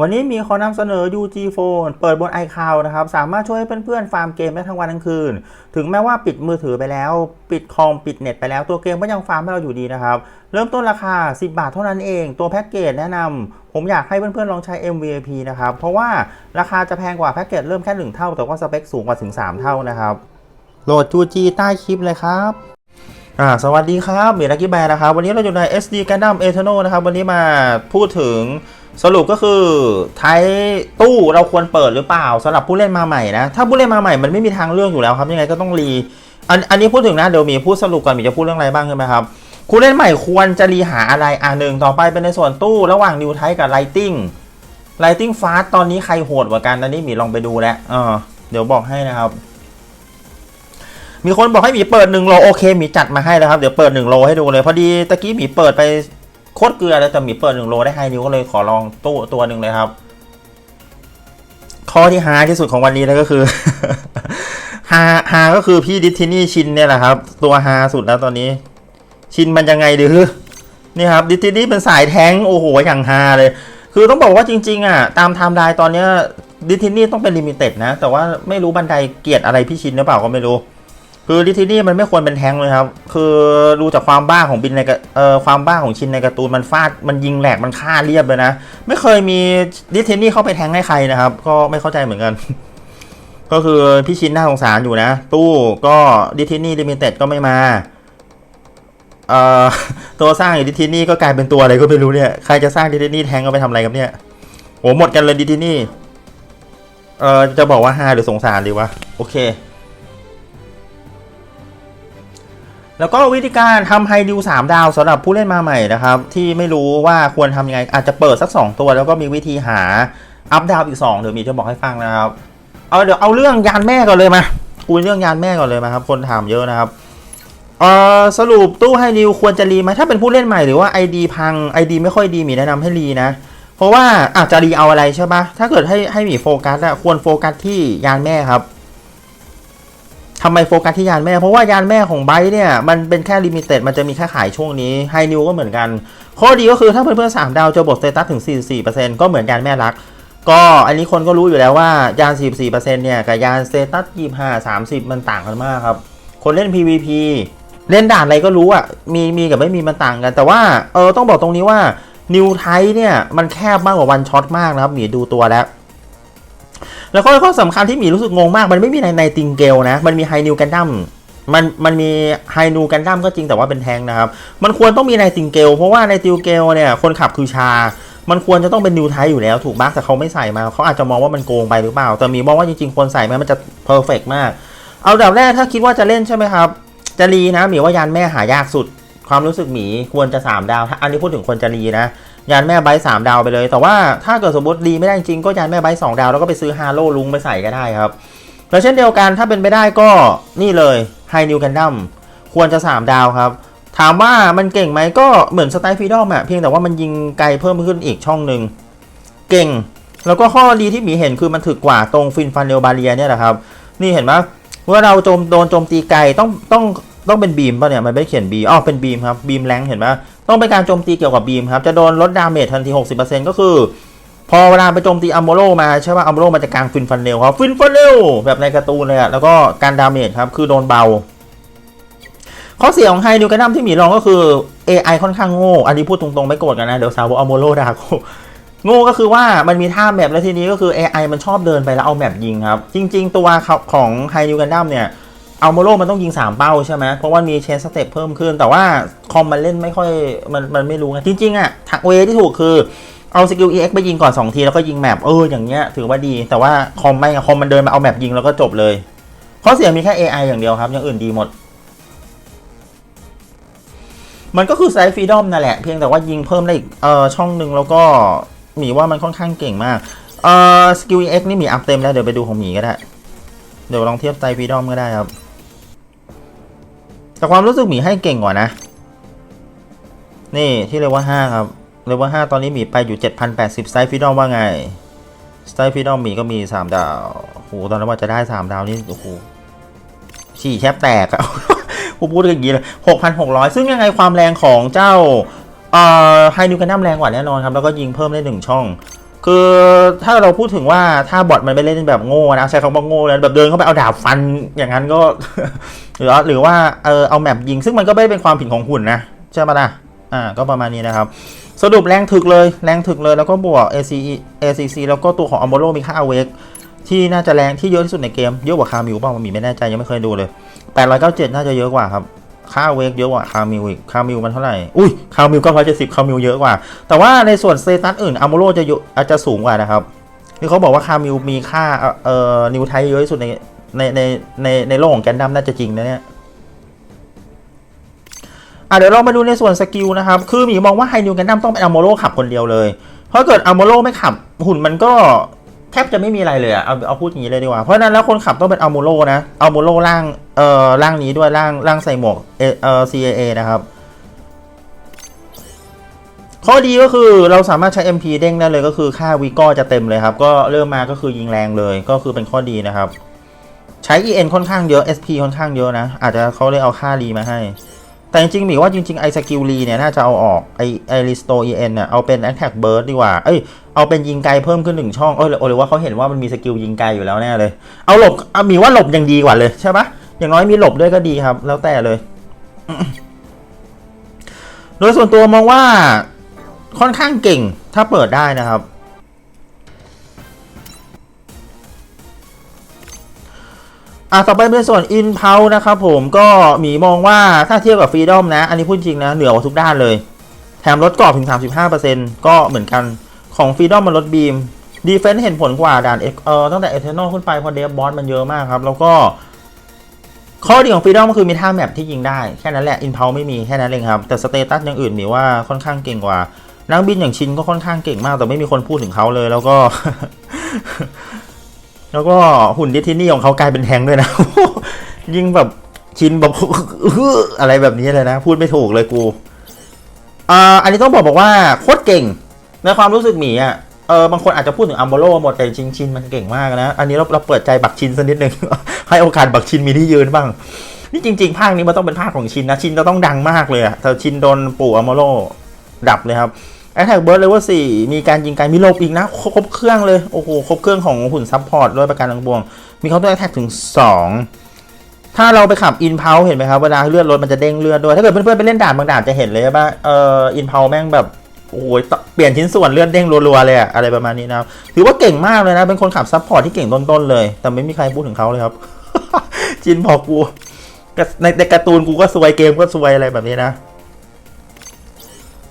วันนี้มีขอนำเสนอ UG Phone เปิดบน iCloud นะครับ สามารถช่วยให้เพื่อนๆ ฟาร์มเกมได้ทั้งวันทั้งคืน ถึงแม้ว่าปิดมือถือไปแล้ว ปิดคอม ปิดเน็ตไปแล้วตัวเกมก็ยังฟาร์มให้เราอยู่ดีนะครับ เริ่มต้นราคา 10 บาทเท่านั้นเอง ตัวแพ็กเกจแนะนำผมอยากให้เพื่อนๆ ลองใช้ MVP นะครับ เพราะว่าราคาจะแพงกว่าแพ็กเกจเริ่มแค่ 1 เท่า แต่ว่าสเปคสูงกว่าถึง 3 เท่านะครับโหลด UG ใต้คลิปเลยครับอ่าสวัสดีครับเมียนักกี้แบร์นะครับวันนี้เราอยู่ใน SD Gundam Eternal นะครับวันนี้มาพูดถึง สรุปก็คือไทยตู้เราควรเปิดหรือเปล่าสำหรับผู้เล่นมาใหม่นะ ถ้าผู้เล่นมาใหม่มันไม่มีทางเลือกอยู่แล้วครับ ยังไงก็ต้องรีอันอันนี้พูดถึงนะเดี๋ยวมีพูดสรุปก่อนมีจะพูดเรื่องอะไรบ้างใช่ไหมครับผู้เล่นใหม่ควรจะรีหาอะไรอ่าหนึ่งต่อไปเป็นในส่วนตู้ระหว่างนิวไทกับไลติงไลติงฟาสตอนนี้ใครโหดกว่ากันอันนี้มีลองไปดูแล้วเออเดี๋ยวบอกให้นะครับ มีคนบอกให้หมีเปิด1โลโอเคหมีจัดมาให้แล้วครับเดี๋ยวเปิด1โลให้ดูเลยพอดีตะกี้หมีเปิดไป โคตรเกลือเลยแต่หมีเปิด1โลได้ไฮนิวก็เลยขอลองตู้ตัวหนึ่งเลยครับ ข้อที่ฮาที่สุดของวันนี้เลยก็คือฮาฮาก็คือพี่ดิทินี่ชินเนี่ยแหละครับ ตัวฮาสุดแล้วตอนนี้ ชินมันยังไงดีคือนี่ครับดิทินี่เป็นสายแท้งโอ้โหอย่างฮาเลย คือต้องบอกว่าจริง ๆ อะ ตามไทม์ไลน์ตอนเนี้ยดิทินี่ต้องเป็นลิมิเต็ดนะ แต่ว่าไม่รู้บันไดเกียรติอะไรพี่ชินหรือเปล่าก็ไม่รู้ คือดิทินี่มันไม่ควรเป็นแทงเลยครับ คือดูจากความบ้าของบินในกเอ่อความบ้าของชินในการ์ตูนมันฟาดมันยิงแหลกมันฆ่าเรียบเลยนะ ไม่เคยมีดิทินี่เข้าไปแทงให้ใครนะครับ ก็ไม่เข้าใจเหมือนกัน ก็คือพี่ชินน่าสงสารอยู่นะ ตู้ก็ดิทินี่ลิมิเต็ดก็ไม่มาเอ่อตัวสร้างดิทินี่ก็กลายเป็นตัวอะไรก็ไม่รู้เนี่ยใครจะสร้างดิทินี่แท้งก็ไปทำอะไรครับเนี่ยโหหมดกันเลยดิทินี่เอ่อจะบอกว่าฮาหรือสงสารดีวะโอเค แล้วก็วิธีการทำไฮดิว3ดาวสำหรับผู้เล่นมาใหม่นะครับ ที่ไม่รู้ว่าควรทำยังไง อาจจะเปิดสัก 2 ตัว แล้วก็มีวิธีหาอัพดาวอีก2เดี๋ยวมีจะบอกให้ฟังนะครับ เอาเดี๋ยวเอาเรื่องยานแม่ก่อนเลยมาคุยเรื่องยานแม่ก่อนเลยมาครับคนถามเยอะนะครับเออสรุปตู้ไฮดิวควรจะรีไหมถ้าเป็นผู้เล่นใหม่หรือว่า ID พัง ID ไม่ค่อยดีมีแนะนำให้รีนะ เพราะว่าอาจจะรีเอาอะไรใช่ปะถ้าเกิดให้ให้มีโฟกัสอะควรโฟกัสที่ยานแม่ครับ ทำไมโฟกัสที่ยานแม่ เพราะว่ายานแม่ของไบค์เนี่ย มันเป็นแค่ลิมิเต็ดมันจะมีแค่ขายช่วงนี้ไฮนิวก็เหมือนกัน ข้อดีก็คือถ้าเพื่อนๆ3ดาวเจอบทสเตตัสถึง 44%ก็เหมือนยานแม่รัก ก็อันนี้คนก็รู้อยู่แล้วว่ายาน 44%เนี่ยกับยานสเตตัส25 30 มันต่างกันมากครับ คนเล่น PVP เล่นด่านอะไรก็รู้อะมีมีกับไม่มีมันต่างกัน แต่ว่าเออต้องบอกตรงนี้ว่านิวไทเนี่ยมันแคบมากกว่าวันช็อตมากนะครับหมีดูตัวแล้ว แล้วก็ข้อสำคัญที่หมีรู้สึกงงมาก มันไม่มีในในติงเกลนะ มันมีไฮนิวกันดั้มมันมันมีไฮนูกันดั้มก็จริงแต่ว่าเป็นแทงนะครับ มันควรต้องมีในติงเกลเพราะว่าในติงเกลเนี่ยคนขับคือชา มันควรจะต้องเป็นนิวไทอยู่แล้วถูกมากแต่เขาไม่ใส่มาเขาอาจจะมองว่ามันโกงไปหรือเปล่า แต่มีมองว่าจริงๆควรใส่มามันจะเพอร์เฟกมาก เอาดับแรกถ้าคิดว่าจะเล่นใช่ไหมครับจะรีนะหมีว่ายานแม่หายากสุด ความรู้สึกหมีควรจะ 3 ดาว อันนี้พูดถึงควรจะรีนะ ยานแม่ไบต์สามดาวไปเลย แต่ว่าถ้าเกิดสมมติรีไม่ได้จริงก็ยานแม่ไบต์สองดาวแล้วก็ไปซื้อฮาโลลุงไปใส่ก็ได้ครับแล้วเช่นเดียวกันถ้าเป็นไปได้ก็นี่เลยไฮนิวกันดั้มควรจะ 3 ดาวครับ ถามว่ามันเก่งไหมก็เหมือนสไตล์ฟีดอมอะเพียงแต่ว่ามันยิงไกลเพิ่มขึ้นอีกช่องหนึ่งเก่ง แล้วก็ข้อดีที่หมีเห็นคือมันถึกกว่าตรงฟินฟันเดลบาเรียเนี่ยแหละครับ นี่เห็นไหมว่าเราโจมโดนโจมตีไกลต้องต้องต้องเป็นบีมป่ะเนี่ยมันไม่ได้เขียนบีอ๋อเป็นบีมครับบีมแรงเห็นไหม ต้องเป็นการโจมตีเกี่ยวกับบีมครับจะโดนลดดาเมจทันที 60%ก็คือ พอเวลาไปโจมตีอัมโบโลมาใช่ป่ะอัมโบโลมันจะกลางฟินฟันเนลครับฟินฟันเนลแบบในการ์ตูนเลยอะแล้วก็การดาเมจครับคือโดนเบา ข้อเสียของไฮนิวกันดัมที่หมีลองก็คือ AI ค่อนข้างโง่ อันนี้พูดตรงๆไม่โกรธกันนะ เดี๋ยวสาวอัมโบโลด่ากูโง่ก็คือว่ามันมีท่าแมปแล้วทีนี้ก็คือ AI มันชอบเดินไปแล้วเอาแมปยิงครับ จริง ๆ ตัวของไฮนิวกันดัมเนี่ย อัลโมโลมันต้องยิง 3 เป้าใช่ไหมเพราะว่ามีเชนสเต็ปเพิ่มขึ้น แต่ว่าคอมมันเล่นไม่ค่อยมันมันไม่รู้ไงจริงๆอะทักเวที่ถูกคือเอาสกิล EX ไปยิงก่อน 2 ที แล้วก็ยิงแมปเอออย่างเงี้ยถือว่าดี แต่ว่าคอมไม่คอมมันเดินมาเอาแมปยิงแล้วก็จบเลยข้อเสียมีแค่ AI อย่างเดียวครับ อย่างอื่นดีหมด มันก็คือไซฟีดอมนั่นแหละ เพียงแต่ว่ายิงเพิ่มได้อีกเออช่องหนึ่งแล้วก็หมีว่ามันค่อนข้างเก่งมากเออสกิล EX นี่หมีอัพเต็มแล้ว เดี๋ยวไปดูของหมีก็ได้ เดี๋ยวลองเทียบไซฟีดอมก็ได้ครับ แต่ความรู้สึกหมีให้เก่งกว่านะ นี่ที่เรียกว่าครับเรียกว่าตอนนี้หมีไปอยู่ 7,080ไซส์ฟิดอมว่าไงสไตล์ฟีดอมมีก็มี 3 ดาวโอ้โหตอนนั้นว่าจะได้ 3 ดาวนี่โอ้โหฉี่แทบแตกอะผมพูดอย่างนี้เลย6,600 ซึ่งยังไงความแรงของเจ้าเอ่อไฮนิวกันดั้มแรงกว่าแน่นอนครับ แล้วก็ยิงเพิ่มได้หนึ่งช่อง คือถ้าเราพูดถึงว่าถ้าบอทมันไปเล่นแบบโง่นะใช้คำว่าโง่เลยแบบเดินเข้าไปเอาดาบฟันอย่างนั้นก็ หรือหรือว่าเออเอาแมปยิง ซึ่งมันก็ไม่ได้เป็นความผิดของหุ่นนะใช่ไหมล่ะอ่าก็ประมาณนี้นะครับ สรุปแรงถึกเลยแรงถึกเลยแล้วก็บวก ACE ACC แล้วก็ตัวของอ m มโ o มีค่าเวกที่น่าจะแรงที่เยอะที่สุดในเกมเยอะกว่าคามิวเปล่ามันมีไม่แน่ใจยังไม่เคยดูเลย897น่าจะเยอะกว่าครับ ค่าเวกเยอะกว่าคามิวอีกคามิวมันเท่าไหร่ อุ้ยคามิวก็ร้อยเจ็ดสิบคามิวเยอะกว่า แต่ว่าในส่วนสเตตัสอื่นอ m มโ o จะเยอะอาจจะสูงกว่านะครับที่เขาบอกว่าคามิวมีค่าเอ่อนิวไทเยอะที่สุดในในในในในโลกของแกนดัมน่าจะจริงนะเนี่ยอะเดี๋ยวเรามาดูในส่วนสกิลนะครับ คือหมีมองว่าไฮนิวแกนดัมต้องเป็นอ m มโ o ขับคนเดียวเลย เพราะเกิดอ m มโ o ไม่ขับหุ่นมันก็ แทบจะไม่มีอะไรเลยอะเอาเอาพูดอย่างนี้เลยดีกว่า เพราะฉะนั้นแล้วคนขับต้องเป็นอ m มโ o นะอ m มโ o ร่างเอ่อร่างนี้ด้วยร่างร่างใส่หมวกเอเอ่อ CAA นะครับ ข้อดีก็คือเราสามารถใช้ MP เด้งได้เลยก็คือค่าวีก็จะเต็มเลยครับ ก็เริ่มมาก็คือยิงแรงเลยก็คือเป็นข้อดีนะครับ ใช้ EN ค่อนข้างเยอะ SP ค่อนข้างเยอะนะ อาจจะเขาเลยเอาค่ารีมาให้ แต่จริงๆหมีว่าจริงๆไอสกิลรีเนี่ยน่าจะเอาออกไอไอรีสโตเอ็นเนี่ยเอาเป็น Attack Burst ดีกว่าเอ้ย เอาเป็นยิงไกลเพิ่มขึ้นหนึ่งช่องเอ้ยหรือหรือว่าเขาเห็นว่ามันมีสกิลยิงไกลอยู่แล้วแน่เลย เอาหลบเอามีว่าหลบยังดีกว่าเลยใช่ปะอย่างน้อยมีหลบด้วยก็ดีครับ แล้วแต่เลย โดยส่วนตัวมองว่าค่อนข้างเก่งถ้าเปิดได้นะครับ อะต่อไปเป็นส่วน In p u l นะครับผมก็มีมองว่าถ้าเทียบกับ Freedom นะ อันนี้พูดจริงนะ เหนือกว่าทุกด้านเลย แถมลดกรอบถึง 35%ก็เหมือนกัน ของ Freedom มันลดบีม Defense เห็นผลกว่าด่านเออตั้งแต่ Eternal ขึ้นไปเพราะเดฟบอสมันเยอะมากครับ แล้วก็ ข้อดีของ Freedom ก็คือมีท่าแมปที่ยิงได้ แค่นั้นแหละ In p u l ไม่มีแค่นั้นเองครับ แต่สเตตัสอย่างอื่นหมีว่าค่อนข้างเก่งกว่า นักบินอย่างชินก็ค่อนข้างเก่งมาก แต่ไม่มีคนพูดถึงเขาเลย แล้วก็ แล้วก็หุ่นดิทินี่ของเขากลายเป็นแทงด้วยนะ ยิงแบบชินแบบอะไรแบบนี้เลยนะ พูดไม่ถูกเลยกูอ่าอันนี้ต้องบอกบอกว่าโคตรเก่ง ในความรู้สึกหมีอะเออบางคนอาจจะพูดถึงอัมโบโลหมดแต่จริงชินมันเก่งมากนะ อันนี้เราเราเปิดใจบักชินสักนิดหนึ่ง ให้โอกาสบักชินมีที่ยืนบ้าง นี่จริงๆ ภาคนี้มันต้องเป็นภาคของชินนะ ชินจะต้องดังมากเลยอะแต่ชินโดนปู่อัมโบโลดับเลยครับแอตแทกเบิร์ดเลเวลสี่มีการยิงไกลมีหลบอีกนะครบเครื่องเลย โอ้โหครบเครื่องของหุ่นซับพอร์ตด้วยประการทั้งปวง มีเขาตัวแอตแทกถึง 2 ถ้าเราไปขับอินเพาเห็นไหมครับเวลาเลือดรถมันจะเด้งเลือดด้วยถ้าเกิดเพื่อนๆไปเล่นด่านบางด่านจะเห็นเลยว่าเอออินเพาแม่งแบบ โอ้โหเปลี่ยนชิ้นส่วนเลื่อดเด้งรัวๆเลยอะอะไรประมาณนี้นะครับถือว่าเก่งมากเลยนะเป็นคนขับซับพอร์ตที่เก่งต้นๆเลย แต่ไม่มีใครพูดถึงเขาเลยครับ จินบอกกูในในการ์ตูนกูก็สวยเกมก็สวยอะไรแบบนี้นะ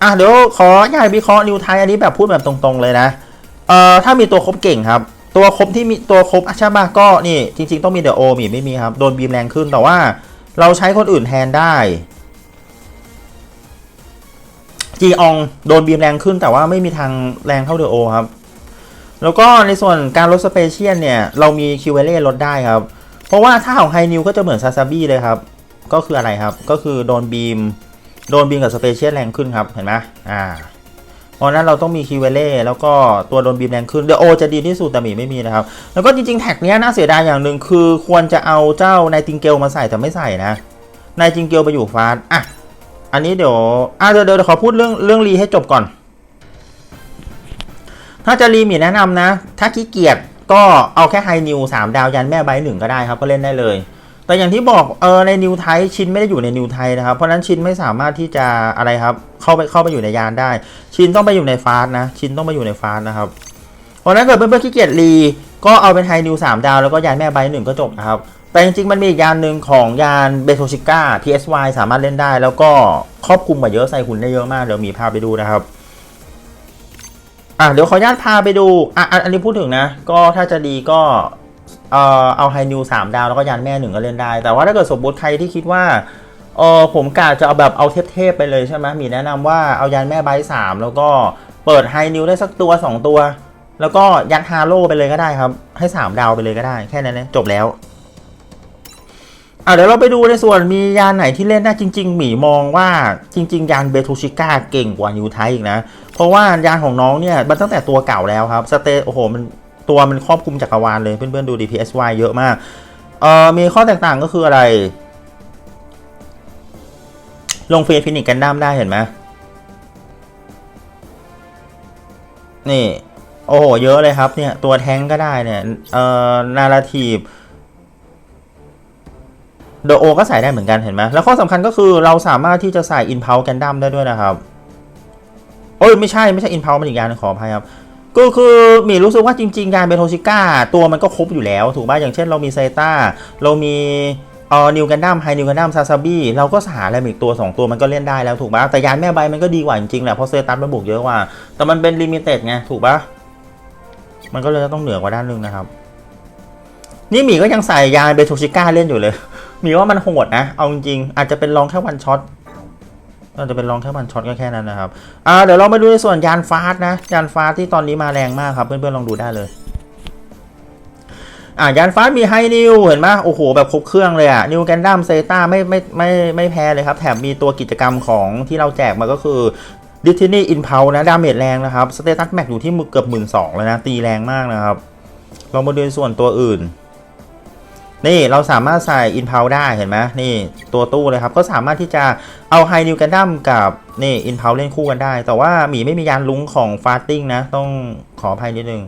อะเดี๋ยวขออยากวิเคราะห์นิวไทยอันนี้แบบพูดแบบตรงๆเลยนะเอ่อถ้ามีตัวครบเก่งครับ ตัวครบที่มีตัวครบอะใช่ป่ะก็นี่จริง ๆ ต้องมีเดอะโอมีไม่มีครับโดนบีมแรงขึ้นแต่ว่าเราใช้คนอื่นแทนได้ จีอองโดนบีมแรงขึ้นแต่ว่าไม่มีทางแรงเท่าเดอะโอครับ แล้วก็ในส่วนการลดสเปเชียลเนี่ย เรามีคิวเวเล่ลดได้ครับ เพราะว่าถ้าของไฮนิวก็จะเหมือนซาซาบี้เลยครับ ก็คืออะไรครับ ก็คือโดนบีม โดนบีมกับสเปเชียลแรงขึ้นครับ เห็นไหมอ่าเพราะนั้นเราต้องมีคิวเวเล่แล้วก็ตัวโดนบีมแรงขึ้นเดอะโอจะดีที่สุดแต่หมีไม่มีนะครับ แล้วก็จริงๆ แท็กนี้น่าเสียดายอย่างหนึ่งคือควรจะเอาเจ้านายติงเกลมาใส่แต่ไม่ใส่นะนายติงเกลไปอยู่ฟาสอะ อันนี้เดี๋ยวอะเดี๋ยวเดี๋ยวขอพูดเรื่องเรื่องรีให้จบก่อน ถ้าจะรีมีแนะนำนะ ถ้าขี้เกียจก็เอาแค่ไฮนิวสามดาวยันแม่ใบหนึ่งก็ได้ครับ ก็เล่นได้เลย แต่อย่างที่บอกเออในนิวไทชินไม่ได้อยู่ในนิวไทนะครับ เพราะนั้นชินไม่สามารถที่จะอะไรครับ เข้าไปเข้าไปอยู่ในยานได้ ชินต้องไปอยู่ในฟาสนะ ชินต้องไปอยู่ในฟาสนะครับเพราะฉะนั้นเกิดเพื่อนๆขี้เกียจรีก็เอาเป็นไฮนิวสามดาวแล้วก็ยานแม่ใบหนึ่งก็จบนะครับ แต่จริงๆ มันมีอีกยานหนึ่งของยานเบโทชิก้า PSY สามารถเล่นได้ แล้วก็ครอบคลุมมาเยอะใส่หุ่นได้เยอะมาก เดี๋ยวมีพาไปดูนะครับ อะเดี๋ยวขออนุญาตพาไปดู อะอันนี้พูดถึงนะ ก็ถ้าจะดีก็เอ่อเอาไฮนิวสามดาว แล้วก็ยานแม่หนึ่งก็เล่นได้ แต่ว่าถ้าเกิดสมมติใครที่คิดว่าเออผมกะจะเอาแบบเอาเทพๆไปเลยใช่ไหมมีแนะนำว่าเอายานแม่ใบสามแล้วก็เปิดไฮนิวได้สักตัว 2 ตัว แล้วก็ยัดฮาโลไปเลยก็ได้ครับ ให้ 3 ดาวไปเลยก็ได้แค่นั้นนะจบแล้ว อะเดี๋ยวเราไปดูในส่วนมียานไหนที่เล่นได้จริง ๆ หมีมองว่าจริง ๆ ยานเบทูชิก้าเก่งกว่านิวไทอีกนะ เพราะว่ายานของน้องเนี่ยมันตั้งแต่ตัวเก่าแล้วครับสเตโอ้โหมันตัวมันครอบคลุมจักรวาลเลย เพื่อนๆดู DPSY เยอะมากเอ่อมีข้อแตกต่างก็คืออะไร ลงเฟฟินิกกันดั้มได้เห็นไหมนี่ โอ้โห เยอะเลยครับเนี่ย ตัวแท้งก็ได้เนี่ยเอ่อนาราทีฟ เดอโอก็ใส่ได้เหมือนกันเห็นไหมแล้วข้อสำคัญก็คือเราสามารถที่จะใส่ i n p u l s e กันดัมได้ด้วยนะครับโอ้ยไม่ใช่ไม่ใช่ i n p u l s e มันอีกอย่างหนึงขออภัยครับก็คือหมีรู้สึกว่าจริงๆยานเบโทชิก้าตัวมันก็ครบอยู่แล้ว ถูกป่ะอย่างเช่นเรามีไซต้าเรามีเอ่อนิวกันดัมไฮนิวกันดัมซาซาบิเราก็หาอะไรอีกตัว 2 ตัวมันก็เล่นได้แล้วถูกป่ะแต่ยานแม่ใบมันก็ดีกว่าจริงๆแหละเพราะเซตัสมันบุกเยอะกว่า แต่มันเป็นลิมิเต็ดไงถูกป่ะมันก็เลยต้องเหนือกว่าด้านหนึงนะครับ นี่หมีก็ยังใส่ยานเบโทชิก้าเล่นอยู่เลย มีว่ามันโหดนะ เอาจริงๆอาจจะเป็นลองแค่วันช็อตอาจจะเป็นลองแค่วันช็อตก็แค่นั้นนะครับอ่าเดี๋ยวเรามาดูในส่วนยานฟาสนะ ยานฟาสที่ตอนนี้มาแรงมากครับ เพื่อนๆลองดูได้เลยอ่ายานฟาสมีไฮนิวเห็นไหมโอ้โห แบบครบเครื่องเลยอะนิวแกนดัมเซต้าไม่ไม่ไม่ไม่แพ้เลยครับ แถมมีตัวกิจกรรมของที่เราแจกมาก็คือดิทินี่อินเพลนะดาเมจแรงนะครับ สเตตัสแม็กอยู่ที่มือเกือบหมื่นสองเลยนะ ตีแรงมากนะครับ เรามาดูในส่วนตัวอื่น นี่เราสามารถใส่ i n p u l ได้เห็นไหมนี่ตัวตู้เลยครับก็สามารถที่จะเอาไฮนิวกันดั้มกับนี่ i n p u l เล่นคู่กันได้ แต่ว่าหมีไม่มียานลุงของฟาสติ้งนะ ต้องขออภัยนิดนึง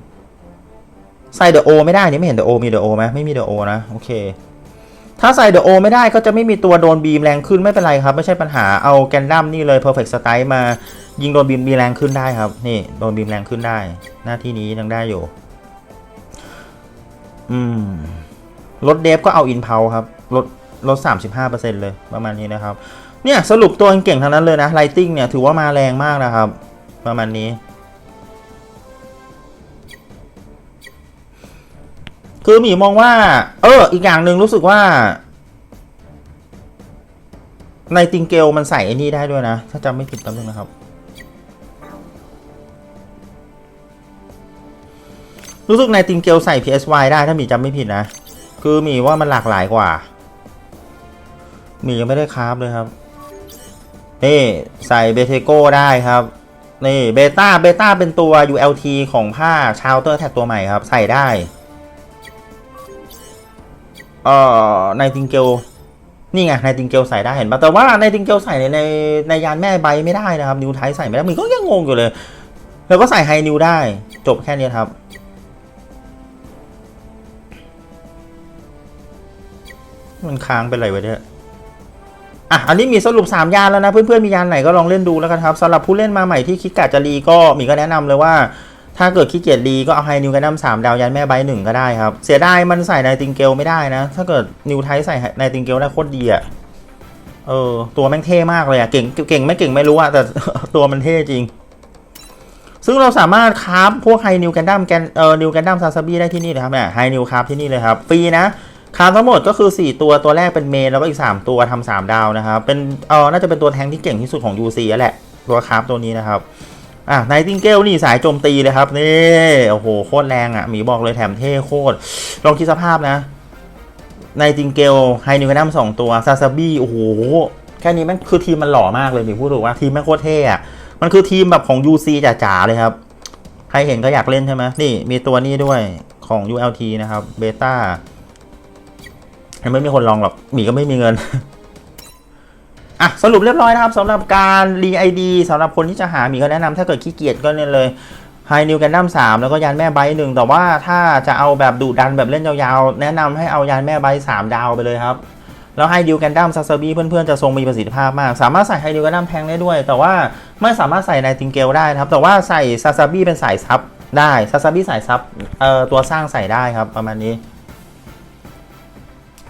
ใส่เดอะโอไม่ได้นี่ไม่เห็นเดอะโอมีเดอะโอไหมไม่มีเดอะโอนะโอเค ถ้าใส่เดอะโอไม่ได้ก็จะไม่มีตัวโดนบีมแรงขึ้นไม่เป็นไรครับ ไม่ใช่ปัญหาเอาแกนดั้มนี่เลย Perfect Strike มายิงโดนบีมมีแรงขึ้นได้ครับ นี่โดนบีมแรงขึ้นได้ หน้าที่นี้ยังได้อยู่ อืม ลดเดฟก็เอาอินเพาครับ ลดลด 35%เลยประมาณนี้นะครับ เนี่ยสรุปตัวเก่งทั้งนั้นเลยนะไลติงเนี่ยถือว่ามาแรงมากนะครับ ประมาณนี้ คือหมีมองว่า เออ อีกอย่างหนึ่งรู้สึกว่าในติงเกลมันใส่ไอ้นี่ได้ด้วยนะ ถ้าจำไม่ผิดแป๊บนึงนะครับ รู้สึกในติงเกลใส่ PSY ได้ถ้าหมีจำไม่ผิดนะ คือหมีว่ามันหลากหลายกว่าหมียังไม่ได้คราฟเลยครับ นี่ใส่เบเทโก้ได้ครับ นี่เบต้าเบต้าเป็นตัว ULT ของผ้าชาวเตอร์แท็กตัวใหม่ครับ ใส่ได้ เอ่อในติงเกลนี่ไงในติงเกลใส่ได้เห็นปะแต่ว่าในติงเกลใส่ในในในยานแม่ใบไม่ได้นะครับ นิวไทใส่ไม่ได้มันก็ยังงงอยู่เลย แล้วก็ใส่ไฮนิวได้ จบแค่นี้ครับ มันค้างเป็นไรวะเนี่ยอะอันนี้มีสรุป 3 ยานแล้วนะ เพื่อนๆมียานไหนก็ลองเล่นดูแล้วกันครับสำหรับผู้เล่นมาใหม่ที่คิดกะจะรีก็มีก็แนะนำเลยว่า ถ้าเกิดขี้เกียจรีก็เอาไฮนิวกันดั้มสามดาวยันแม่ใบหนึ่งก็ได้ครับ เสียดายมันใส่ในติงเกลไม่ได้นะ ถ้าเกิดนิวไทใส่ในติงเกลได้โคตรดีอะเออตัวแม่งเท่มากเลยอะเก่งเก่งไม่เก่งไม่รู้อะแต่ตัวมันเท่จริง ซึ่งเราสามารถคราฟพวกไฮนิวกันดั้มแกนเออนิวกันดั้มซาซาบีได้ที่นี่เลยครับเนี่ยไฮนิวคราฟที่นี่เลยครับฟรีนะ คาร์ทั้งหมดก็คือ 4 ตัวตัวแรกเป็นเมนแล้วก็อีก 3 ตัวทำ3ดาวนะครับ เป็นเออน่าจะเป็นตัวแทงที่เก่งที่สุดของ UC แล้วแหละ ตัวคาราฟตัวนี้นะครับอะไนติงเกลนี่สายโจมตีเลยครับ นี่โอ้โหโคตรแรงอะหมีบอกเลยแถมเท่โคตร ลองคิดสภาพนะไนติงเกลไฮนิวกันดัมสองตัวซาซาบี้โอ้โห แค่นี้แม่งคือทีมมันหล่อมากเลยหมีพูดถูกว่าทีมแม่งโคตรเท่อะมันคือทีมแบบของ UC จ๋าๆเลยครับ ใครเห็นก็อยากเล่นใช่ไหมนี่มีตัวนี้ด้วยของ ULT นะครับเบต้า ยังไม่มีคนลองหรอกหมีก็ไม่มีเงินอะสรุปเรียบร้อยนะครับสำหรับการรีไอดีสำหรับคนที่จะหาหมีก็แนะนำถ้าเกิดขี้เกียจก็เนี่ยเลยไฮนิวกันดั้มสามแล้วก็ยานแม่ใบหนึ่งแต่ว่าถ้าจะเอาแบบดุดันแบบเล่นยาวๆ แนะนำให้เอายานแม่ใบสามดาวไปเลยครับ แล้วไฮดิวกันดั้มซาซาบีเพื่อนๆ จะทรงมีประสิทธิภาพมาก สามารถใส่ไฮดิวกันดั้มแทงได้ด้วย แต่ว่าไม่สามารถใส่ในติงเกลได้ครับ แต่ว่าใส่ซาซาบีเป็นสายซับได้ซาซาบีสายซับเอ่อตัวสร้างใส่ได้ครับประมาณนี้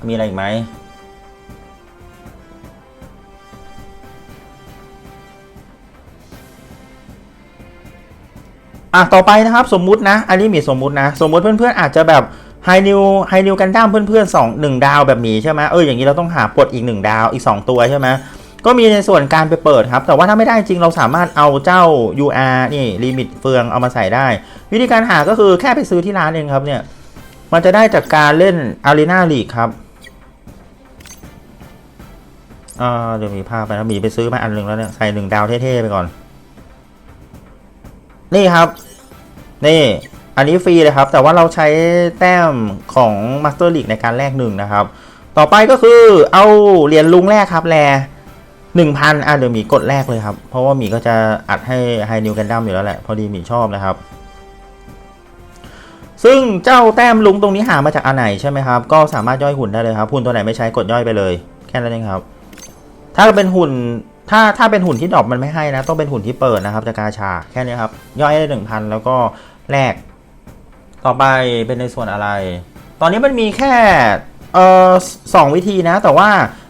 มีอะไรอีกไหมอะต่อไปนะครับสมมุตินะอันนี้มีสมมุตินะ สมมุติเพื่อนๆอาจจะแบบไฮนิวไฮนิวกันดั้มเพื่อนๆสองหนึ่งดาวแบบหมีใช่ไหมเอออย่างนี้เราต้องหาปลดอีกหนึ่งดาวอีก 2 ตัวใช่ไหมก็มีในส่วนการไปเปิดครับ แต่ว่าถ้าไม่ได้จริงเราสามารถเอาเจ้า UR นี่ลิมิตเฟืองเอามาใส่ได้ วิธีการหาก็คือแค่ไปซื้อที่ร้านเองครับเนี่ย มันจะได้จากการเล่น Arena League ครับ อ่าเดี๋ยวมีภาพไปนะหมีไปซื้อมาอันหนึ่งแล้วเนี่ยใส่หนึ่งดาวเท่ๆไปก่อน นี่ครับ นี่ อันนี้ฟรีเลยครับ แต่ว่าเราใช้แต้มของ Master League ในการแลกหนึ่งนะครับ ต่อไปก็คือเอาเหรียญลุงแรกครับแลหนึ่งพันอะเดี๋ยวมีกดแรกเลยครับ เพราะว่ามีก็จะอัดให้ไฮนิวกันดั้มอยู่แล้วแหละ พอดีมีชอบนะครับ ซึ่งเจ้าแต้มลุงตรงนี้หามาจากอันไหนใช่ไหมครับ ก็สามารถย่อยหุ่นได้เลยครับหุ่นตัวไหนไม่ใช้กดย่อยไปเลย แค่นั้นเองครับ ถ้าเป็นหุ่นถ้าถ้าเป็นหุ่นที่ดรอปมันไม่ให้นะ ต้องเป็นหุ่นที่เปิดนะครับจากาชาแค่นี้ครับ ย่อยได้หนึ่งพันแล้วก็แลกต่อไปเป็นในส่วนอะไร ตอนนี้มันมีแค่เอ่อสองวิธีนะ แต่ว่า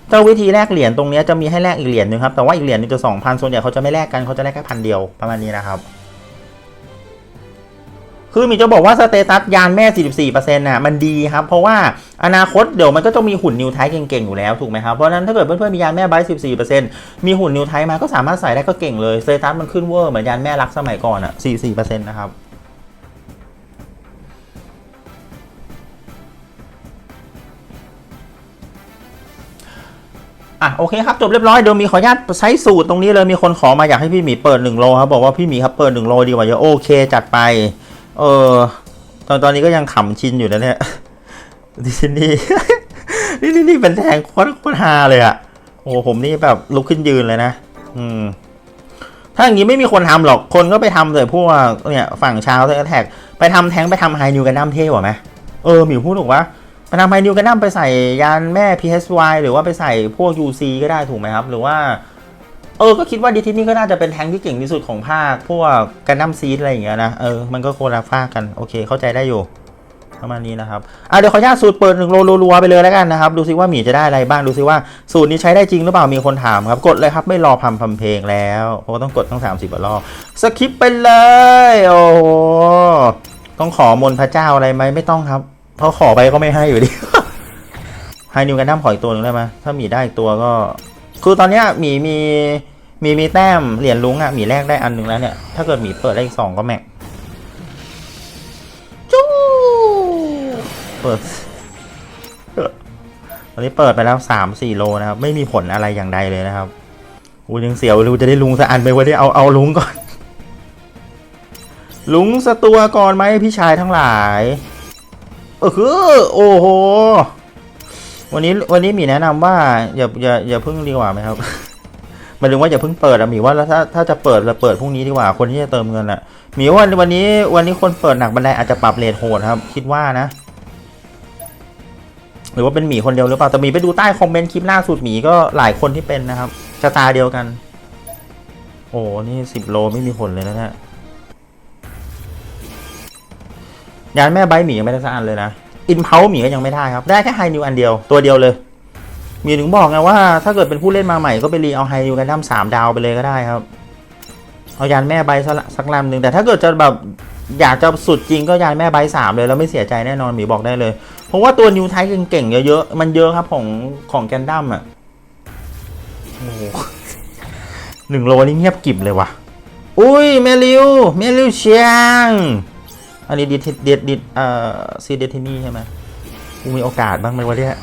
เจ้าวิธีแลกเหรียญตรงนี้จะมีให้แลกอีกเหรียญหนึงครับแต่ว่าอีกเหรียญหนึงจะสองพันส่วนใหญ่เขาจะไม่แลกกันเขาจะแลกแค่พันเดียวประมาณนี้นะครับ คือมีจะบอกว่าสเตตัสยานแม่ 44%น่ะมันดีครับ เพราะว่าอนาคตเดี๋ยวมันก็ต้องมีหุ่นนิวไทป์เก่งๆ อยู่แล้วถูกไหมครับ เพราะนั้นถ้าเกิดเพื่อนๆมียานแม่ไบต์14%มีหุ่นนิวไทป์มาก็สามารถใส่ได้ก็เก่งเลยสเตตัสมันขึ้นเวอร์เหมือนยานแม่รักสมัยก่อนอะ44%นะครับอะโอเคครับจบเรียบร้อยเดี๋ยวมีขออนุญาตใช้สูตรตรงนี้เลยมีคนขอมาอยากให้พี่หมีเปิด1โลครับบอกว่าพี่หมีครับเปิด1โลดีกว่าเยอะโอเคจัดไป เออ ตอนตอนนี้ก็ยังขำชินอยู่นะเนี่ยดิสนีย์นี่นี่นี่เป็นแทงโคตรโคตรฮาเลยอะโอ้โหผมนี่แบบลุกขึ้นยืนเลยนะ อืม ถ้าอย่างนี้ไม่มีคนทำหรอก คนก็ไปทำเลยพวกเนี่ยฝั่งชาวแท็ก ไปทำแทงไปทำไฮนิวกันดั้มเท่กว่าไหมเออหมิวพูดถูกปะไปทำไฮนิวกันดั้มไปใส่ยานแม่ PSY หรือว่าไปใส่พวก UC ก็ได้ถูกไหมครับ หรือว่า ออก็คิดว่าดิทินี่ก็น่าจะเป็นแทงที่เก่งที่สุดของภาค พวกกันดั้มซีดอะไรอย่างเงี้ยนะ เออ มันก็โคนละภากันโอเคเข้าใจได้อยู่ประมาณนี้นะครับ อะเดี๋ยวขออนุญาตสูตรเปิดหนึ่งโลรัวๆไปเลยแล้วกันนะครับ ดูซิว่าหมีจะได้อะไรบ้าง ดูซิว่าสูตรนี้ใช้ได้จริงหรือเปล่า มีคนถามครับ กดเลยครับไม่รอพัมพัมเพลงแล้วเพราะว่าต้องกดทั้ง 30กว่ารอบ สคิปไปเลย โอ้โหต้องขอมนพระเจ้าอะไรไหมไม่ต้องครับ เพราะขอไปก็ไม่ให้อยู่ดีไฮนิวกันดั้มขออีกตัวหนึ่งได้ไหมถ้าหมีได้อีกตัวก็ คือตอนเนี้ยหมีมี มีมีแต้มเหรียญลุงอะหมีแรกได้อันหนึ่งแล้วเนี่ย ถ้าเกิดหมีเปิดได้อีกสองก็แม็กจู้เปิดตอนนี้เปิดไปแล้วสามสี่โลนะครับ ไม่มีผลอะไรอย่างใดเลยนะครับอูยังเสียวรู้จะได้ลุงสักอันไปวันนี้เอาเอาลุงก่อน ลุงสตัวก่อนไหมพี่ชายทั้งหลายเออคือโอ้โหวันนี้วันนี้มีแนะนำว่าอย่าอย่าอย่าเพิ่งดีกว่าไหมครับายถึงว่าอย่าเพิ่งเปิดอะหมีว่าแล้วถ้าถ้าจะเปิดเราเปิดพรุ่งนี้ดีกว่าคนที่จะเติมเงินอะหมีว่าวันนี้วันนี้คนเปิดหนักบันไดอาจจะปรับเรทโหดครับ คิดว่านะ หรือว่าเป็นหมีคนเดียวหรือเปล่าแต่หมีไปดูใต้คอมเมนต์คลิปล่าสุดหมีก็หลายคนที่เป็นนะครับชะตาเดียวกัน โอ้นี่สิบโลไม่มีผลเลยนะเนี่ยยานแม่ใบหมียังไม่ได้สักอันเลยนะอินเพาหมีก็ยังไม่ได้ครับ ได้แค่ไฮนิวอันเดียวตัวเดียวเลย มีถึงบอกไงว่าถ้าเกิดเป็นผู้เล่นมาใหม่ก็ไปรีเอาไฮนิวกันดั้มสามดาวไปเลยก็ได้ครับ เอายานแม่ใบสักลำหนึ่งแต่ถ้าเกิดจะแบบอยากจะสุดจริงก็ยานแม่ใบสามเลยแล้วไม่เสียใจแน่นอนหมีบอกได้เลย เพราะว่าตัวนิวไทเก่งๆเยอะๆมันเยอะครับของของแกนดั้มอะหนึ่งโลนี่เงียบกิบเลยว่ะ อุ้ยเมลิวเมลิวเชียง อันนี้ดิดดิดดิดเอ่อซีเดทินี่ใช่ไหมกูมีโอกาสบ้างไหมวะเนี่ย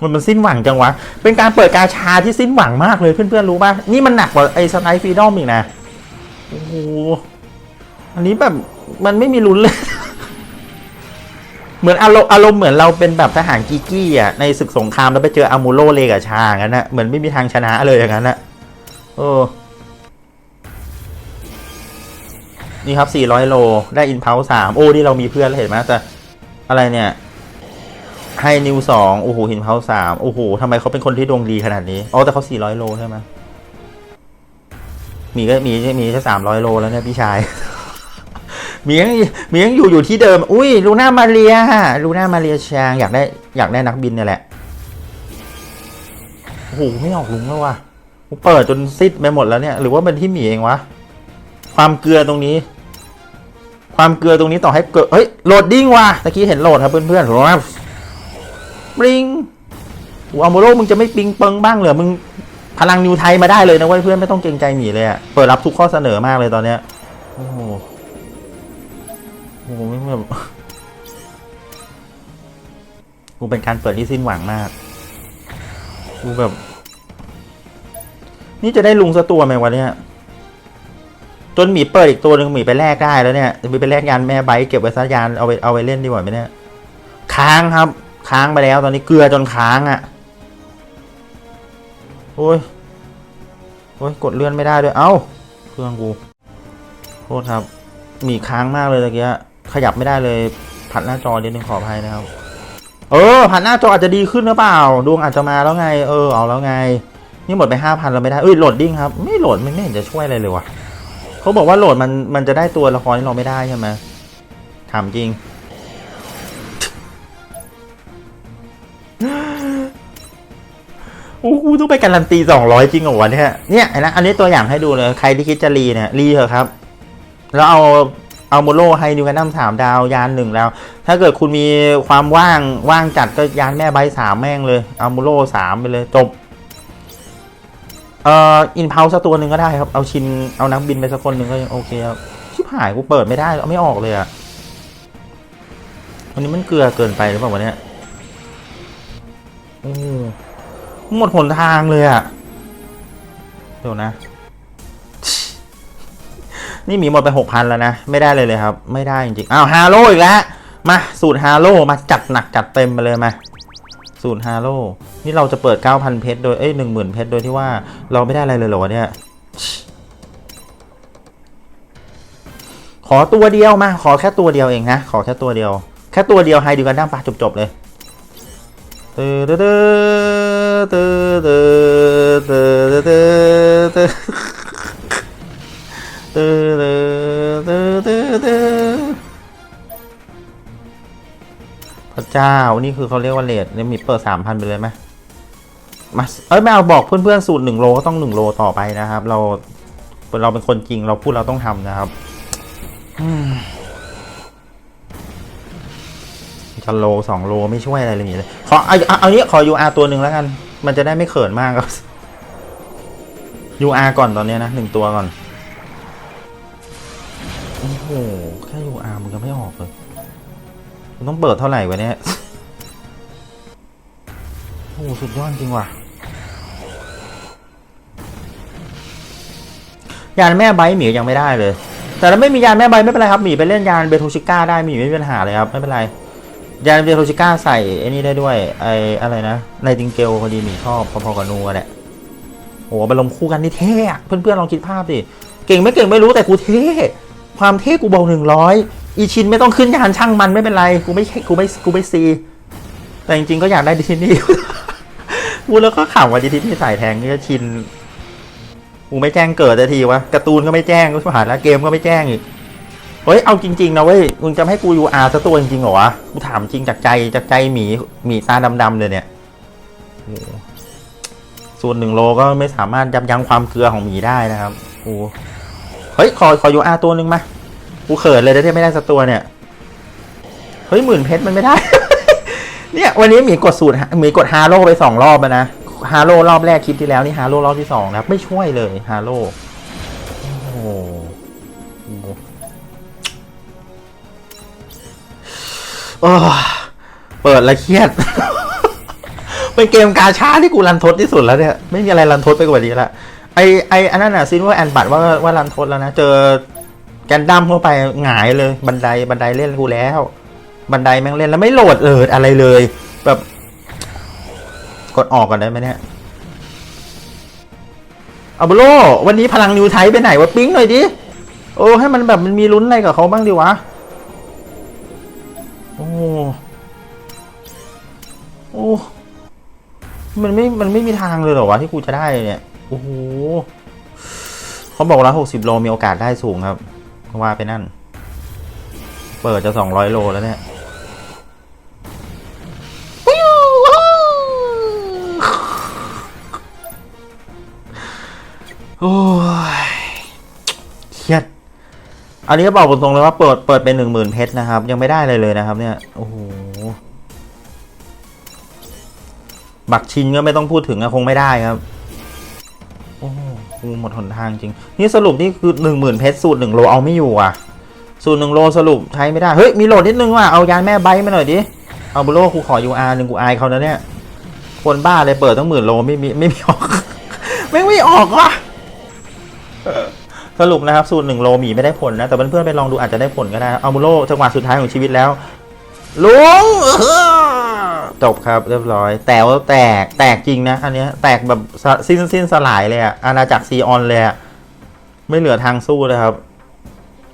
มันมันสิ้นหวังจังวะ เป็นการเปิดกาชาที่สิ้นหวังมากเลยเพื่อนๆรู้ป่ะ นี่มันหนักกว่าไอ้สไนฟีดอมอีกนะ โอ้โห อันนี้แบบมันไม่มีลุ้นเลย เหมือนอารมณ์อารมณ์เหมือนเราเป็นแบบทหารกีกี้อะในศึกสงครามแล้วไปเจออามูโรเลกับชาอย่างนั้นนะเหมือนไม่มีทางชนะเลยอย่างนั้นนะโอ้นี่ครับ 400 โล ได้อินเพาสาม โอ้ นี่เรามีเพื่อนแล้วเห็นไหมแต่อะไรเนี่ย ให้นิวสองโอ้โหอินเพาสามโอ้โหทำไมเขาเป็นคนที่ดวงดีขนาดนี้อ๋อแต่เขา400โลใช่ไหมมีก็มีมีแค่300โลแล้วเนี่ยพี่ชาย มียังมียังอยู่อยู่ที่เดิม อุ้ยลูน่ามาเรียฮะลูน่ามาเรียชางอยากได้อยากได้นักบินเนี่ยแหละโอ้โหไม่ออกลุงแล้วว่ะเปิดจนซิดไปหมดแล้วเนี่ย หรือว่าเป็นที่หมีเองวะ ความเกลือตรงนี้ ความเกลือตรงนี้ต่อให้เกิดเฮ้ยโหลดดิ้งว่ะตะกี้เห็นโหลดครับเพื่อนๆถูกไหม ปริงอูอัลโมโรมึงจะไม่ปิงเปิงบ้างเหรอมึงพลังนิวไทยมาได้เลยนะเพื่อนไม่ต้องเกรงใจหนีเลยอะเปิดรับทุกข้อเสนอมากเลยตอนเนี้ยโอ้โหโอ้โหไม่แบบกูเป็นการเปิดที่สิ้นหวังมากกูแบบ นี่จะได้ลุงสตัวไหมวะเนี่ย จนหมีเปิดอีกตัวหนึ่งหมีไปแลกได้แล้วเนี่ยจะไปแลกยานแม่ไบเก็บไว้ซะยานเอาไปเอาไปเล่นดีกว่าไหมเนี่ย ค้างครับ ค้างไปแล้ว ตอนนี้เกลือจนค้างอะ่ะโอ้ยโอ้ยกดเลื่อนไม่ได้ด้วย เอ้าเครื่องกูโทษครับ มีค้างมากเลยตะกี้ขยับไม่ได้เลย ผัดหน้าจอเดี๋ยวนึงขออภัยนะครับ เออ ผัดหน้าจออาจจะดีขึ้นหรือเปล่า ดวงอาจจะมาแล้วไง เออ เอาแล้วไง นี่หมดไปห้าพันเราไม่ได้ เอ้ย โหลดดิ้งครับ ไม่โหลดไม่เห็นจะช่วยอะไรเลยว่ะเขาบอกว่าโหลดมันมันจะได้ตัวละครที่เราไม่ได้ใช่ไหมถามจริง โอ้กูต้องไปการันตีสองร้อยจริงเหรอวะเนี่ยเนี่ยนะอันนี้ตัวอย่างให้ดูเลย ใครที่คิดจะรีเนี่ยรีเถอะครับ แล้วเอาเอาโมโลไฮนิวแคนัมสามดาวยานหนึ่งแล้ว ถ้าเกิดคุณมีความว่างว่างจัดก็ยานแม่ใบสามแม่งเลย เอาโมโลสามไปเลยจบ เอ่ออินพาวสักตัวหนึ่งก็ได้ครับ เอาชินเอานักบินไปสักคนหนึ่งก็ยังโอเคครับ ชิบหายกูเปิดไม่ได้เอาไม่ออกเลยอะวันนี้มันเกลือเกินไปหรือเปล่าวะเนี่ยอือ หมดหนทางเลยอะเดี๋ยวนะ นี่มีหมดไปหกพันแล้วนะ ไม่ได้เลยเลยครับ ไม่ได้จริงๆอ้าวฮาโลอีกแล้ว มา สูตรฮาโลมาจัดหนักจัดเต็มไปเลยมา สูตรฮาโลนี่เราจะเปิดเก้าพันเพชรโดยเอ้ยหนึ่งหมื่นเพชรโดยที่ว่าเราไม่ได้อะไรเลยหรอวเนี่ย ขอตัวเดียวมา ขอแค่ตัวเดียวเองนะ ขอแค่ตัวเดียว แค่ตัวเดียวไฮดิวกันดั้งปะจบๆเลยเตอเตอ เตอเตอเตอเตพระเจ้า นี่คือเขาเรียกว่าเลทเล่มีเปิดสามพันไปเลยไหมมาเอ้ยไม่เอาบอกเพื่อนๆสูตรหนึ่งโลก็ต้องหนึ่งโลต่อไปนะครับ เราเราเป็นคนจริงเราพูดเราต้องทำนะครับจะโลสองโลไม่ช่วยอะไรเลยเลยขอเอาเอาเนี้ยขอยูอาตัวหนึ่งแล้วกัน มันจะได้ไม่เขินมากครับ UR ก่อนตอนเนี้ยนะหนึ่งตัวก่อน โอ้โห แค่ UR มันก็ไม่ออกเลยมันต้องเปิดเท่าไหร่วะเนี่ย โอ้โหสุดยอดจริงว่ะ ยานแม่ไบหมียังไม่ได้เลย แต่ถ้าไม่มียานแม่ไบไม่เป็นไรครับหมีไปเล่นยานเบโทชิก้าได้หมีไม่มีปัญหาเลยครับ ไม่เป็นไร ยานเบโทชิก้าใส่ไอ้นี่ได้ด้วย ไอ้อะไรนะไนติงเกลพอดีหมีชอบพอๆกับนูแหละโอ้โหไปลงคู่กันนี่เท่เพื่อนๆลองคิดภาพดิเก่งไม่เก่งไม่รู้แต่กูเท่ความเท่กูบอกหนึ่งร้อยอีชินไม่ต้องขึ้นยานช่างมันไม่เป็นไรกูไม่กูไม่กูไม่ซี แต่จริงๆก็อยากได้ดิทินี่พูแล้วก็ขำว่าดิทินี่สายแทงนี่ก็ชินกูไม่แจ้งเกิดสักทีวะการ์ตูนก็ไม่แจ้งก็ผ่านแล้วเกมก็ไม่แจ้งอีก เฮ้ย เอาจริง ๆ นะเว้ย มึงจะให้กูยูอาร์สักตัวจริงๆเหรอวะ กูถามจริงจากใจจากใจหมีหมีตาดำๆเลยเนี่ยส่วนหนึ่งโลก็ไม่สามารถยับยั้งความเกลือของหมีได้นะครับโอ้เฮ้ย ขอขอยูอาร์ตัวหนึ่งมากูเขินเลยที่ไม่ได้สักตัวเนี่ย เฮ้ยหมื่นเพชรมันไม่ได้ เนี่ยวันนี้หมีกดสูตรหมีกดฮาโร่ไปสองรอบนะฮาโร่รอบแรกคลิปที่แล้วนี่ฮาโร่รอบที่สองนะไม่ช่วยเลยฮาโร่โอ้ โอ้เปิดล้วเครียด เป็นเกมกาชาที่กูรันทดที่สุดแล้วเนี่ย ไม่มีอะไรรันทดไปกว่านี้ละ ไอไออันนั้นอะซินว่าแอนบัตว่าว่ารันทดแล้วนะ เจอแกนดั้มเข้าไปหงายเลย บันไดบันไดเล่นกูแล้ว บันไดแม่งเล่นแล้วไม่โหลดเอิดอะไรเลย แบบ กดออกก่อนได้ไหมเนี่ยเอาบโลวันนี้พลังนิวไทยไปไหนวะ ปิ๊งหน่อยดิ โอ้ให้มันแบบมันมีลุ้นอะไรกับเขาบ้างดิวะ โอ้ โอ้ มันไม่ มันไม่มีทางเลยเหรอวะที่กูจะได้เนี่ย โอ้โหเขาบอกว่าหกสิบโลมีโอกาสได้สูงครับ ว่าไปนั่น เปิดจะสองร้อยโลแล้วเนี่ยโอ้ยเครียด อันนี้ก็บอกตรงๆเลยว่าเปิดเปิดเป็นหนึ่งหมื่นเพชรนะครับ ยังไม่ได้เลยเลยนะครับ เนี่ยโอ้โหบักชินก็ไม่ต้องพูดถึงอะคงไม่ได้ครับโอ้โหกูหมดหนทางจริง นี่สรุปนี่คือหนึ่งหมื่นเพชรสูตรหนึ่งโลเอาไม่อยู่อะ สูตรหนึ่งโลสรุปใช้ไม่ได้เฮ้ยมีโหลดนิดนึงว่ะเอายานแม่ใบมาหน่อยดิเอาบุโรกูขอยูอาร์หนึ่งกูอายเขานะเนี่ยคนบ้าเลยเปิดตั้งหมื่นโลไม่มีไม่มีออกไม่ไม่ออกว่ะ สรุปนะครับสูตรหนึ่งโลหมีไม่ได้ผลนะ แต่เพื่อนๆไปลองดูอาจจะได้ผลก็ได้ เอามูโลจังหวะสุดท้ายของชีวิตแล้วลุงจบครับเรียบร้อย แต่ว่าแตกแตกจริงนะ อันเนี้ยแตกแบบสิ้นสิ้นสลายเลยอะอาณาจักรซีออนเลยอะไม่เหลือทางสู้เลยครับ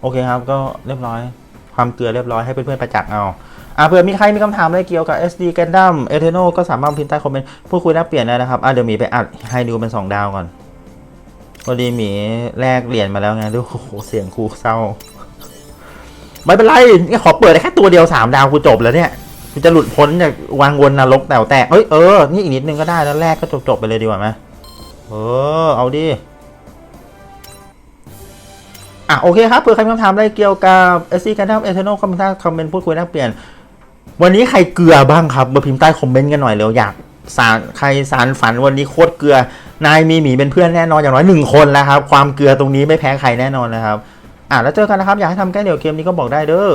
โอเคครับก็เรียบร้อย ความเกลือเรียบร้อยให้เพื่อนๆประจักษ์เอาอะเผื่อมีใครมีคำถามอะไรเกี่ยวกับ SD Gundam e t e r n a l ก็สามารถพิมพ์ใต้คอมเมนต์พูดคุยแลกเปลี่ยนได้นะครับอะเดี๋ยวหมีไปอัดให้ดูเป็น 2 ดาวก่อน พอดีหมีแลกเหรียญมาแล้วไงดูโอ้โหเสียงครูเศร้า ไม่เป็นไรนี่ขอเปิดได้แค่ตัวเดียว3ดาวกูจบแล้วเนี่ยกูจะหลุดพ้นจากวางวนนรกแต่แตกเอ้ยเออนี่อีกนิดนึงก็ได้แล้วแรกก็จบๆไปเลยดีกว่าไหมเออเอาดิอะโอเคครับเผื่อใครมีคำถามอะไรเกี่ยวกับ SC Gundam Eternal คอมเมนต์คอมเมนต์พูดคุยแลกเปลี่ยน วันนี้ใครเกลือบ้างครับมาพิมพ์ใต้คอมเมนต์กันหน่อยเร็วอยาก สารใครสารฝันวันนี้โคตรเกลือนายมีหมีเป็นเพื่อนแน่นอนอย่างน้อยหนึ่งคนแล้วครับ ความเกลือตรงนี้ไม่แพ้ใครแน่นอนนะครับ อะแล้วเจอกันนะครับ อยากให้ทำแก้เดี่ยวเกมนี้ก็บอกได้เด้อ